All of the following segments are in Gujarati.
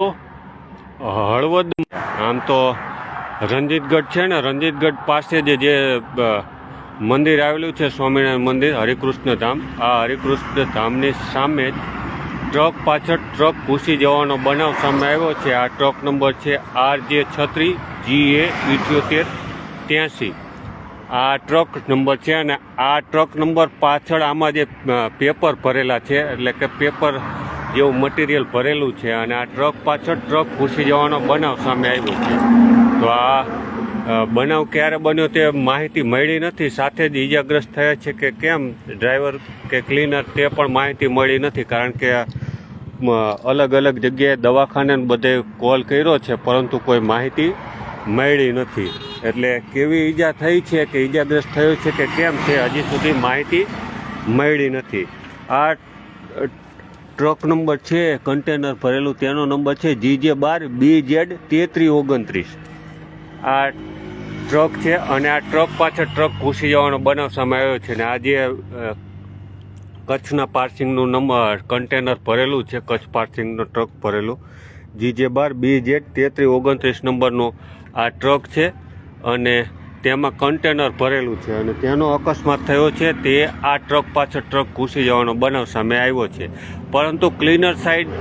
હળવદ આમ તો રંજીતગઢ છે ને, રંજીતગઢ પાસે જે જે મંદિર આવેલું છે સ્વામિનારાયણ મંદિર, હરિકૃષ્ણ ધામ. આ હરિકૃષ્ણ ધામની સામે જ ટ્રક, પાછળ ટ્રક ઘૂસી જવાનો બનાવ સામે આવ્યો છે. આ ટ્રક નંબર છે આર જે છત્રી જી એ ઇઠ્યોતેર ત્યાંસી. આ ટ્રક નંબર છે અને આ ટ્રક નંબર પાછળ આમાં જે પેપર ભરેલા છે, એટલે કે પેપર જેવું મટીરિયલ ભરેલું છે અને આ ટ્રક પાછળ ટ્રક ઘૂસી જવાનો બનાવ સામે આવ્યો છે. તો આ બનાવ ક્યારે બન્યો તે માહિતી મળી નથી. સાથે જ ઈજાગ્રસ્ત થયા છે કે કેમ ડ્રાઈવર કે ક્લીનર તે પણ માહિતી મળી નથી કારણ કે અલગ અલગ જગ્યાએ દવાખાને બધે કોલ કર્યો છે, પરંતુ કોઈ માહિતી મળી નથી. એટલે કેવી ઈજા થઈ છે કે ઈજાગ્રસ્ત થયો છે કે કેમ છે હજી સુધી માહિતી મળી નથી. આ ટ્રક નંબર છે કન્ટેનર ભરેલું, તેનો નંબર છે જી જે બાર બી જેડ તેત્રી ઓગણત્રીસ. આ ટ્રક છે અને આ ટ્રક પાછળ ટ્રક ઘૂસી જવાનો બનાવ સામે છે ને આ જે કચ્છના પાર્સિંગનું નંબર કન્ટેનર ભરેલું છે, કચ્છ પાર્સિંગનો ટ્રક ભરેલું. જી જે બાર બી જેડ તેત્રીસ ઓગણત્રીસ નંબરનું આ ટ્રક છે અને તેમાં કન્ટેનર ભરેલું છે અને તેનો અકસ્માત થયો છે, તે આ ટ્રક પાછળ ટ્રક ઘૂસી જવાનો બનાવ સામે આવ્યો છે. પરંતુ ક્લીનર સાઈડ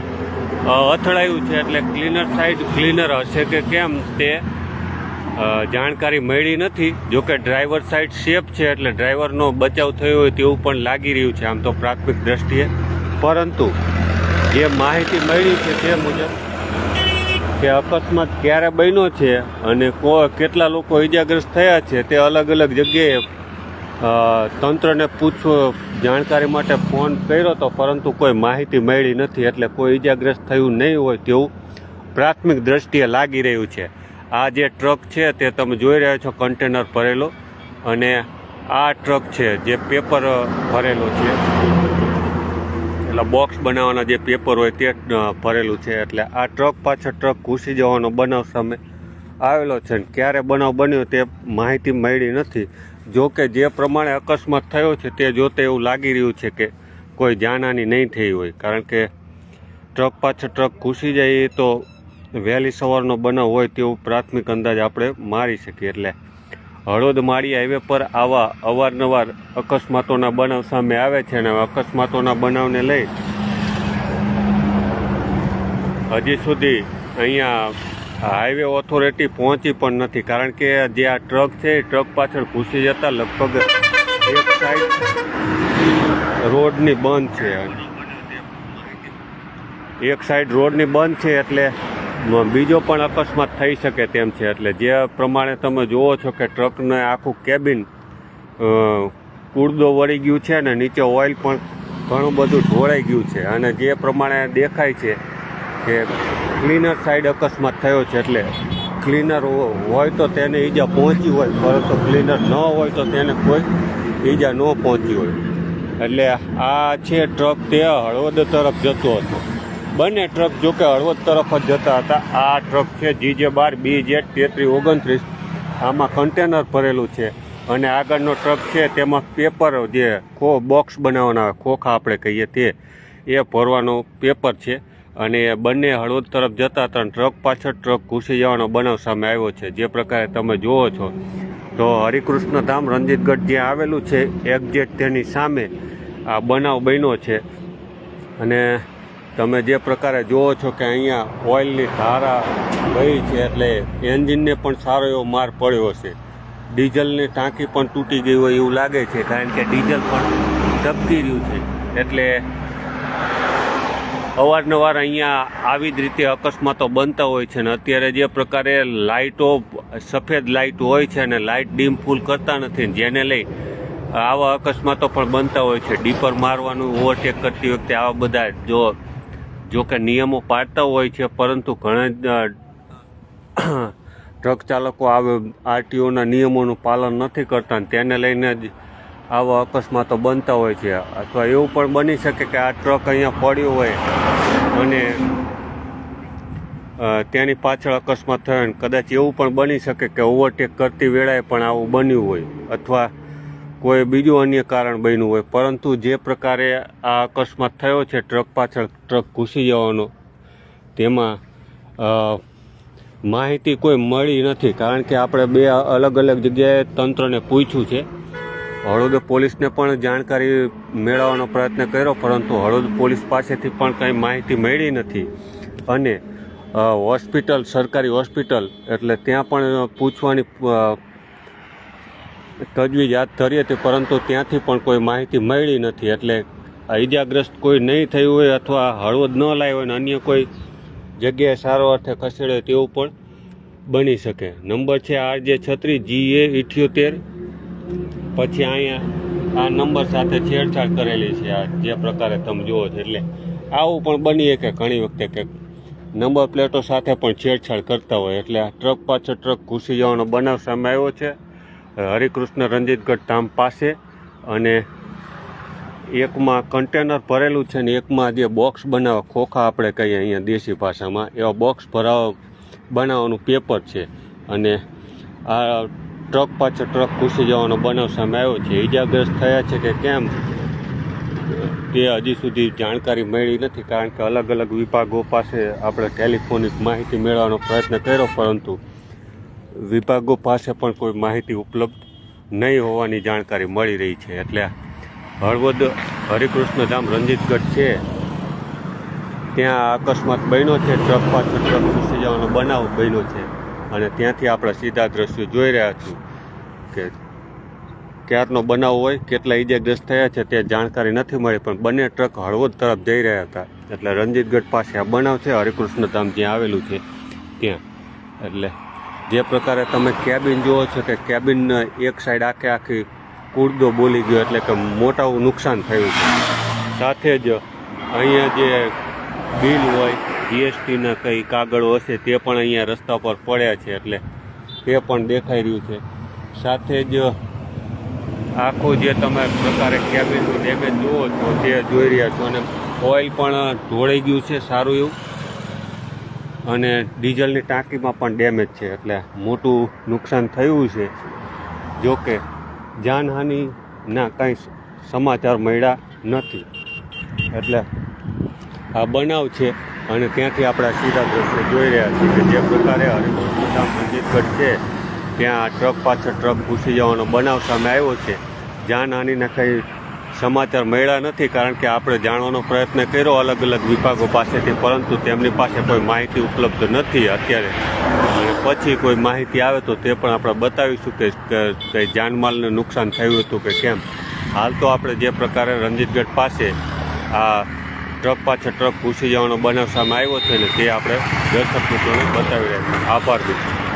અથડાયું છે એટલે ક્લીનર સાઈડ ક્લીનર હશે કે કેમ તે જાણકારી મળી નથી. જોકે ડ્રાઈવર સાઈડ સેફ છે એટલે ડ્રાઈવરનો બચાવ થયો હોય તેવું પણ લાગી રહ્યું છે, આમ તો પ્રાથમિક દ્રષ્ટિએ. પરંતુ જે માહિતી મળી છે તે મુજબ કે અકસ્માત ક્યારે બન્યો છે અને કો, કેટલા લોકો ઈજાગ્રસ્ત થયા છે તે અલગ અલગ જગ્યાએ તંત્રને પૂછવું જાણકારી માટે ફોન કર્યો હતો પરંતુ કોઈ માહિતી મળી નથી એટલે કોઈ ઈજાગ્રસ્ત થયું નહીં હોય તેવું પ્રાથમિક દ્રષ્ટિએ લાગી રહ્યું છે. આ જે ટ્રક છે તે તમે જોઈ રહ્યા છો કન્ટેનર ભરેલો અને આ ટ્રક છે જે પેપર ભરેલો છે. એટલે બોક્સ બનાવવાના જે પેપર હોય તે ભરેલું છે. એટલે આ ટ્રક પાછળ ટ્રક ઘૂસી જવાનો બનાવ સામે આવેલો છે ને ક્યારે બનાવ બન્યો તે માહિતી મળી નથી. જો કે જે પ્રમાણે અકસ્માત થયો છે તે જોતે એવું લાગી રહ્યું છે કે કોઈ જાનહાની નહીં થઈ હોય. કારણ કે ટ્રક પાછળ ટ્રક ઘૂસી જાય તો વહેલી સવારનો બનાવ હોય તેવું પ્રાથમિક અંદાજ આપણે મારી શકીએ. એટલે હળવદ માળી હાઈવે પર આવા અવારનવાર અકસ્માતોના બનાવ સામે આવે છે અને અકસ્માતોના બનાવને લઈ હજી સુધી અહીંયા હાઈવે ઓથોરિટી પહોંચી પણ નથી, કારણ કે જે આ ટ્રક છે એ ટ્રક પાછળ ઘૂસી જતા લગભગ એક સાઈડ રોડની બંધ છે. એક સાઈડ રોડની બંધ છે એટલે બીજો પણ અકસ્માત થઈ શકે તેમ છે. એટલે જે પ્રમાણે તમે જુઓ છો કે ટ્રકને આખું કેબિન કુડદો વળી ગયું છે અને નીચે ઓઇલ પણ ઘણું બધું ઢોળાઈ ગયું છે. અને જે પ્રમાણે દેખાય છે કે ક્લીનર સાઈડ અકસ્માત થયો છે. એટલે ક્લીનર હોય તો તેને ઈજા પહોંચી હોય, પરંતુ ક્લીનર ન હોય તો તેને કોઈ ઈજા ન પહોંચી હોય. એટલે આ છે ટ્રક તે હળવદ તરફ જતો હતો. બંને ટ્રક જોકે હળવદ તરફ જ જતા હતા. આ ટ્રક છે જી જે બાર બી જેટ તેત્રીસ ઓગણત્રીસ. આમાં કન્ટેનર ભરેલું છે. અને આગળનો ટ્રક છે તેમાં પેપર જે ખો બોક્સ બનાવવાના, ખોખા આપણે કહીએ તે, એ ભરવાનો પેપર છે. અને એ બંને હળવદ તરફ જતા અને ટ્રક પાછળ ટ્રક ઘૂસી જવાનો બનાવ સામે આવ્યો છે. જે પ્રકારે તમે જુઓ છો, તો હરિકૃષ્ણ ધામ રંજીતગઢ જ્યાં આવેલું છે એક્ઝેટ તેની સામે આ બનાવ બન્યો છે. અને તમે જે પ્રકારે જુઓ છો કે અહીંયા ઓઇલની ધારા ગઈ છે એટલે એન્જિનને પણ સારો એવો માર પડ્યો છે. ડીઝલની ટાંકી પણ તૂટી ગઈ હોય એવું લાગે છે, કારણ કે ડીઝલ પણ ધબકી રહ્યું છે. એટલે અવારનવાર અહીંયા આવી જ રીતે અકસ્માતો બનતા હોય છે ને અત્યારે જે પ્રકારે લાઇટો સફેદ લાઇટ હોય છે અને લાઇટ ડીમ ફૂલ કરતા નથી જેને લઈ આવા અકસ્માતો પણ બનતા હોય છે. ડીપર મારવાનું, ઓવરટેક કરતી વખતે આવા બધા જો જો કે નિયમો પાડતા હોય છે, પરંતુ ઘણા ટ્રક ચાલકો આવે, આરટીઓના નિયમોનું પાલન નથી કરતા તેને લઈને જ આવા અકસ્માતો બનતા હોય છે. અથવા એવું પણ બની શકે કે આ ટ્રક અહીંયા પડ્યો હોય અને તેની પાછળ અકસ્માત થયો કદાચ એવું પણ બની શકે કે ઓવરટેક કરતી વેળાએ પણ આવું બન્યું હોય. અથવા કોઈ બીજું અન્ય કારણ બન્યું હોય. પરંતુ જે પ્રકારે આ અકસ્માત થયો છે, ટ્રક પાછળ ટ્રક ઘૂસી જવાનો, તેમાં માહિતી કોઈ મળી નથી. કારણ કે આપણે બે અલગ અલગ જગ્યાએ તંત્રને પૂછ્યું છે. હળવદ પોલીસને પણ જાણકારી મેળવવાનો પ્રયત્ન કર્યો, પરંતુ હળવદ પોલીસ પાસેથી પણ કંઈ માહિતી મળી નથી. અને હોસ્પિટલ, સરકારી હોસ્પિટલ, એટલે ત્યાં પણ પૂછવાની તજવીજ હાથ ધરી હતી, પરંતુ ત્યાંથી પણ કોઈ માહિતી મળી નથી. એટલે આ ઈજાગ્રસ્ત કોઈ નહીં થયું હોય અથવા હળવદ ન લાવ્યો હોય અન્ય કોઈ જગ્યાએ સારો અર્થે ખસેડે તેવું પણ બની શકે. નંબર છે આર જે છત્રીસ, જી એ ઇઠ્યોતેર. પછી અહીંયા આ નંબર સાથે છેડછાડ કરેલી છે આ જે પ્રકારે તમે જુઓ છો. એટલે આવું પણ બની શકે ઘણી વખતે કે નંબર પ્લેટો સાથે પણ છેડછાડ કરતા હોય. એટલે આ ટ્રક પાછળ ટ્રક ઘૂસી જવાનો બનાવ સામે આવ્યો છે. હરિકૃષ્ણ રંજીતગઢ ધામ પાસે અને એકમાં કન્ટેનર ભરેલું છે ને એકમાં જે બોક્સ બનાવવા ખોખા આપણે કહીએ અહીંયા દેશી ભાષામાં, એવા બોક્સ ભરાવા, બનાવવાનું પેપર છે. અને આ ટ્રક પાછળ ટ્રક ઘૂસી જવાનો બનાવ સામે આવ્યો છે. ઈજાગ્રસ્ત થયા છે કે કેમ? તે હજી સુધી જાણકારી મળી નથી કારણ કે અલગ અલગ વિભાગો પાસે આપણે ટેલિફોનિક માહિતી મેળવવાનો પ્રયત્ન કર્યો, પરંતુ વિભાગો પાસે પણ કોઈ માહિતી ઉપલબ્ધ નહીં હોવાની જાણકારી મળી રહી છે. એટલે હળવદ હરિકૃષ્ણ ધામ રંજીતગઢ છે. ત્યાં અકસ્માત બન્યો છે. ટ્રક પાછળ ટ્રક ઘૂસી જવાનો બનાવ બન્યો છે. અને ત્યાંથી આપણે સીધા દ્રશ્યો જોઈ રહ્યા છું કે ક્યારનો બનાવ હોય, કેટલા ઈજાગ્રસ્ત થયા છે તે જાણકારી નથી મળી, પણ બંને ટ્રક હળવદ તરફ જઈ રહ્યા હતા. એટલે રંજીતગઢ પાસે આ બનાવ છે. હરિકૃષ્ણ ધામ જ્યાં આવેલું છે ત્યાં. એટલે જે પ્રકારે તમે કેબિન જુઓ છો કે કેબિન એક સાઈડ આખે આખી કુડદો બોલી ગયો એટલે કે મોટાવું નુકસાન થયું છે. સાથે જ અહીંયા જે બિલ હોય જીએસટીના કંઈ કાગળો હશે તે પણ અહીંયા રસ્તા પર પડ્યા છે એટલે તે પણ દેખાઈ રહ્યું છે. સાથે જ આખું જે તમે પ્રકારે કેબિનનું ડેમેજ જુઓ છો તે જોઈ રહ્યા છો અને ઓઇલ પણ ઢોળાઈ ગયું છે સારું એવું. અને ડીઝલની ટાંકીમાં પણ ડેમેજ છે, એટલે મોટું નુકસાન થયું છે. જોકે જાનહાનિના કંઈ સમાચાર મળ્યા નથી. એટલે આ બનાવ છે અને ત્યાંથી આપણા સીધા દ્રશ્યો જોઈ રહ્યા છીએ કે જે પ્રકારે હરિકૃષ્ણધામ મંદિરગઢ છે, ત્યાં ટ્રક પાછળ ટ્રક ઘૂસી જવાનો બનાવ સામે આવ્યો છે. જાનહાનિના કંઈ સમાચાર મળ્યા નથી કારણ કે આપણે જાણવાનો પ્રયત્ન કર્યો અલગ અલગ વિભાગો પાસેથી, પરંતુ તેમની પાસે કોઈ માહિતી ઉપલબ્ધ નથી અત્યારે. પછી કોઈ માહિતી આવે તો તે પણ આપણે બતાવીશું કે કંઈ જાનમાલને નુકસાન થયું હતું કે કેમ. હાલ તો આપણે જે પ્રકારે રણજીતગઢ પાસે આ ટ્રક પાછળ ટ્રક ઘૂસી જવાનો બનાવ સામે આવ્યો છે ને તે આપણે દર્શક મિત્રોને બતાવી રહ્યા છીએ. આભાર મિત્રો.